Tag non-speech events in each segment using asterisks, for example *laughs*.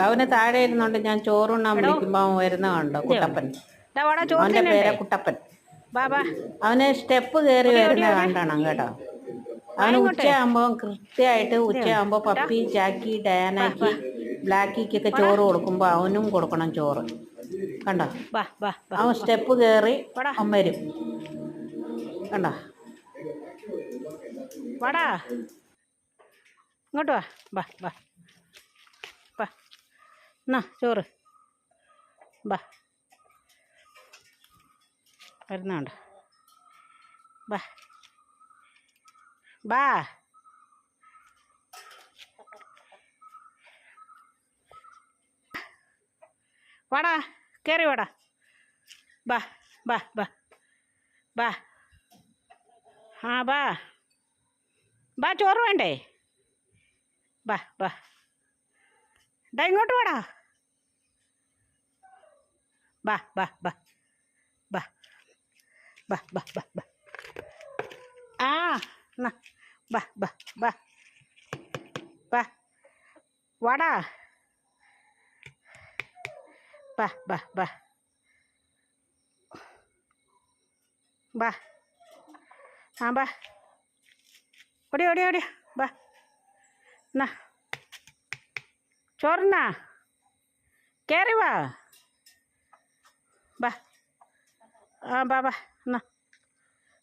അവന് താഴെ ഇരുന്നോണ്ട് ഞാൻ ചോറുണ്ണാൻ വിളിക്കുമ്പോ അവൻ വരുന്ന കണ്ടോ കുട്ടപ്പൻ? അവന്റെ പേരെ കുട്ടപ്പൻ. അവന് സ്റ്റെപ്പ് കേറി വരുന്ന കണ്ടണം കേട്ടോ. അവന് ഉച്ചയാകുമ്പോ കൃത്യമായിട്ട് ഉച്ചയാകുമ്പോ പപ്പി ചാക്കി ഡയാനാക്കി ബ്ലാക്കിക്കൊക്കെ ചോറ് കൊടുക്കുമ്പോ അവനും കൊടുക്കണം ചോറ്. കണ്ടോ? അവൻ സ്റ്റെപ്പ് കേറി അമ്മരും അവൻ വരും. കണ്ടോ? വാടാ. ഇങ്ങോട്ട് വാ. വാ ബാ എന്നാ ചോറ്. ബാ. വരുന്നുണ്ട് ബാ. ബാ. വാടാ കയറി വാടാ. ബാ ബാ ബാ. ബാ. ആ ബാ. ബാ ചോറ് വേണ്ടേ? ബാ ബാ. ഡാ ഇങ്ങോട്ട് വാടാ. bah bah bah. Bah. Bah bah bah bah. Ah nah. Bah bah bah. Bah. Wadah. Bah bah bah. Bah. Ah bah. Odi odi odi. Bah. Nah. Chorna kerewa ಬಾ ಹಾಂ ಬಾ ಬಾ ನಾ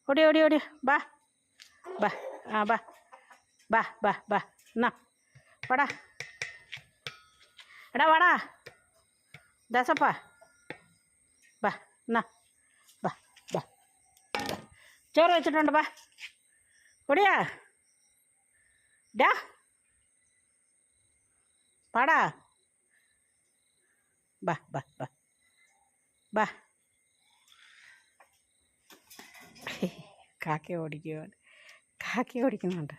ಹೊಡಿ ಹೊಡಿ ಹೊಡಿ ಬಾ ಬಾ ಹಾಂ ಬಾ ಬಾ ಬಾ ಬಾ ನಾ வாடா. எடா வாடா. தசப்பா. பா நா பா பா. சோறு வச்சுட்டு பா. கொடியா டா. பாடா பா பா பா. ബാ. *laughs* കാക്ക ഓടിക്കുകയാണ് കാക്ക ഓടിക്കുന്നുണ്ട്